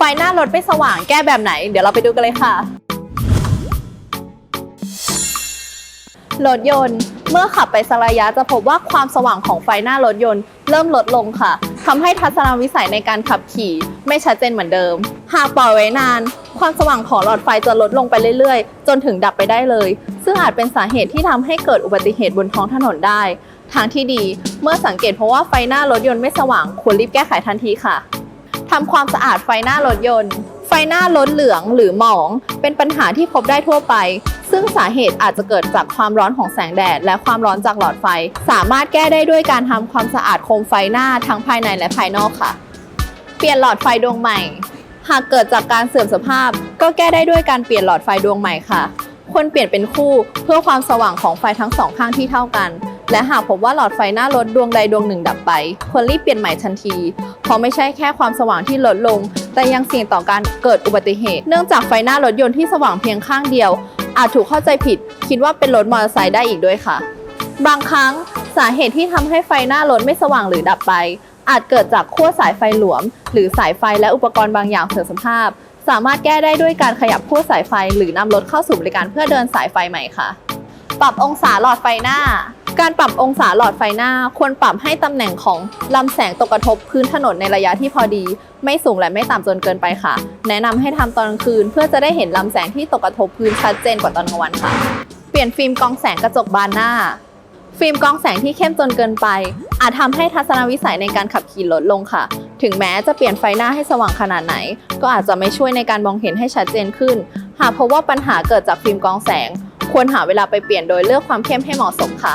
ไฟหน้ารถไม่สว่างแก้แบบไหน เดี๋ยวเราไปดูกันเลยค่ะ รถยนต์ เมื่อขับไปสักระยะจะพบว่าความสว่างของไฟหน้ารถยนต์ เริ่มลดลงค่ะทำให้ทัศนวิสัยในการขับขี่ ไม่ชัดเจนเหมือนเดิม หากปล่อยไว้นาน ความสว่างของหลอดไฟจะลดลงไปเรื่อยๆ จนถึงดับไปได้เลย ซึ่งอาจเป็นสาเหตุที่ทำให้เกิดอุบัติเหตุบนท้องถนนได้ ทางที่ดี เมื่อสังเกตเพราะว่าไฟหน้ารถยนต์ไม่สว่างควรรีบแก้ไขทันทีค่ะ ทำความสะอาดไฟหน้ารถยนต์ ไฟหน้ารถเหลืองหรือหมอง เป็นปัญหาที่พบได้ทั่วไป ซึ่งสาเหตุอาจจะเกิดจากความร้อนของแสงแดด และความร้อนจากหลอดไฟ สามารถแก้ได้ด้วยการทำความสะอาดโคมไฟหน้าทั้งภายในและภายนอกค่ะ เปลี่ยนหลอดไฟดวงใหม่ หากเกิดจากการเสื่อมสภาพ ก็แก้ได้ด้วยการเปลี่ยนหลอดไฟดวงใหม่ค่ะควรเปลี่ยนเป็นคู่เพื่อความสว่างของไฟทั้งสองข้างที่เท่ากัน และหากพบว่าหลอดไฟหน้ารถดวงใดดวงหนึ่งดับไป ควรรีบเปลี่ยนใหม่ทันที เพราะไม่ใช่แค่ความสว่างที่ลดลง แต่ยังเสี่ยงต่อการเกิดอุบัติเหตุ เนื่องจากไฟหน้ารถยนต์ที่สว่างเพียงข้างเดียว อาจถูกเข้าใจผิด คิดว่าเป็นรถมอเตอร์ไซค์ได้อีกด้วยค่ะ บางครั้งสาเหตุที่ทำให้ไฟหน้ารถไม่สว่างหรือดับไป อาจเกิดจากขั้วสายไฟหลวม หรือสายไฟและอุปกรณ์บางอย่างเสื่อมสภาพ สามารถแก้ได้ด้วยการขยับขั้วสายไฟ หรือนำรถเข้าสู่บริการเพื่อเดินสายไฟใหม่ค่ะ ปรับองศาหลอดไฟหน้า การปรับองศาหลอดไฟหน้าควรปรับให้ตำแหน่งของลำแสงตกกระทบพื้นถนนในระยะที่พอดี ไม่สูงและไม่ต่ำจนเกินไปค่ะ แนะนำให้ทำตอนกลางคืน เพื่อจะได้เห็นลำแสงที่ตกกระทบพื้นชัดเจนกว่าตอนกลางวันค่ะ เปลี่ยนฟิล์มกองแสงกระจกบานหน้า ฟิล์มกองแสงที่เข้มจนเกินไป อาจทำให้ทัศนวิสัยในการขับขี่ลดลงค่ะ ถึงแม้จะเปลี่ยนไฟหน้าให้สว่างขนาดไหน ก็อาจจะไม่ช่วยในการมองเห็นให้ชัดเจนขึ้น หากพบว่าปัญหาเกิดจากฟิล์มกองแสงควรหาเวลาไปเปลี่ยนโดยเลือกความเข้มให้เหมาะสมค่ะ